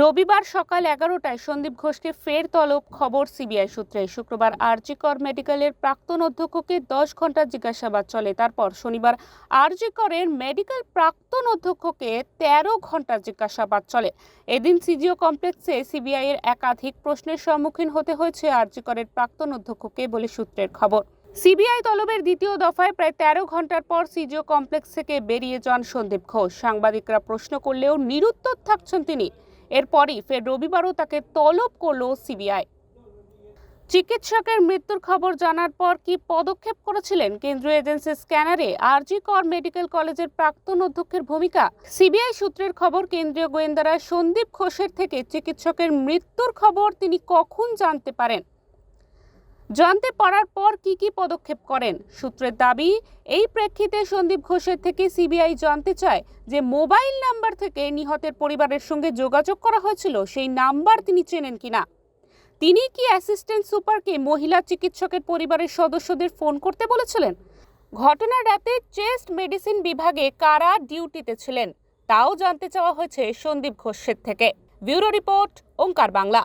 রবিবার সকাল এগারোটায় সন্দীপ ঘোষকে ফের তলব খবর সিবিআই সূত্রে। শুক্রবার আরজিকর মেডিকেলের প্রাক্তন অধ্যক্ষকে দশ ঘণ্টা জিজ্ঞাসাবাদ চলে। তারপর শনিবার আরজিকরের মেডিকেল প্রাক্তন অধ্যক্ষকে তেরো ঘণ্টা জিজ্ঞাসাবাদ চলে। এদিন সিজিও কমপ্লেক্সে সিবিআই এর একাধিক প্রশ্নের সম্মুখীন হতে হয়েছে আরজিকরের প্রাক্তন অধ্যক্ষকে বলে সূত্রের খবর। সিবিআই তলবের দ্বিতীয় দফায় প্রায় তেরো ঘণ্টার পর সিজিও কমপ্লেক্স থেকে বেরিয়ে যান সন্দীপ ঘোষ। সাংবাদিকরা প্রশ্ন করলেও নিরুত্তর থাকছেন তিনি। এরপরই ফের রবিবারও তাকে তলব করল সিবিআই। চিকিৎসকের মৃত্যুর খবর জানার পর কি পদক্ষেপ করেছিলেন কেন্দ্রীয় এজেন্সি স্ক্যানারে আরজি কর মেডিকেল কলেজের প্রাক্তন অধ্যক্ষের ভূমিকা? সিবিআই সূত্রের খবর, কেন্দ্রীয় গোয়েন্দারা সন্দীপ ঘোষের থেকে চিকিৎসকের মৃত্যুর খবর তিনি কখন জানতে পারেন? জানতে পারার পর কি কি পদক্ষেপ করেন? সূত্রের দাবি, এই প্রেক্ষিতে সন্দীপ ঘোষের থেকে সিবিআই জানতে চায় যে মোবাইল নাম্বার থেকে নিহতের পরিবারের সঙ্গে যোগাযোগ করা হয়েছিল, সেই নাম্বার তিনি চেনেন কিনা? তিনি কি অ্যাসিস্ট্যান্ট সুপারকে মহিলা চিকিৎসকের পরিবারের সদস্যদের ফোন করতে বলেছিলেন? ঘটনার রাতে চেস্ট মেডিসিন বিভাগে কারা ডিউটিতে ছিলেন? তাও জানতে চাওয়া হয়েছে সন্দীপ ঘোষের থেকে। Bureau report, Onkar Bangla.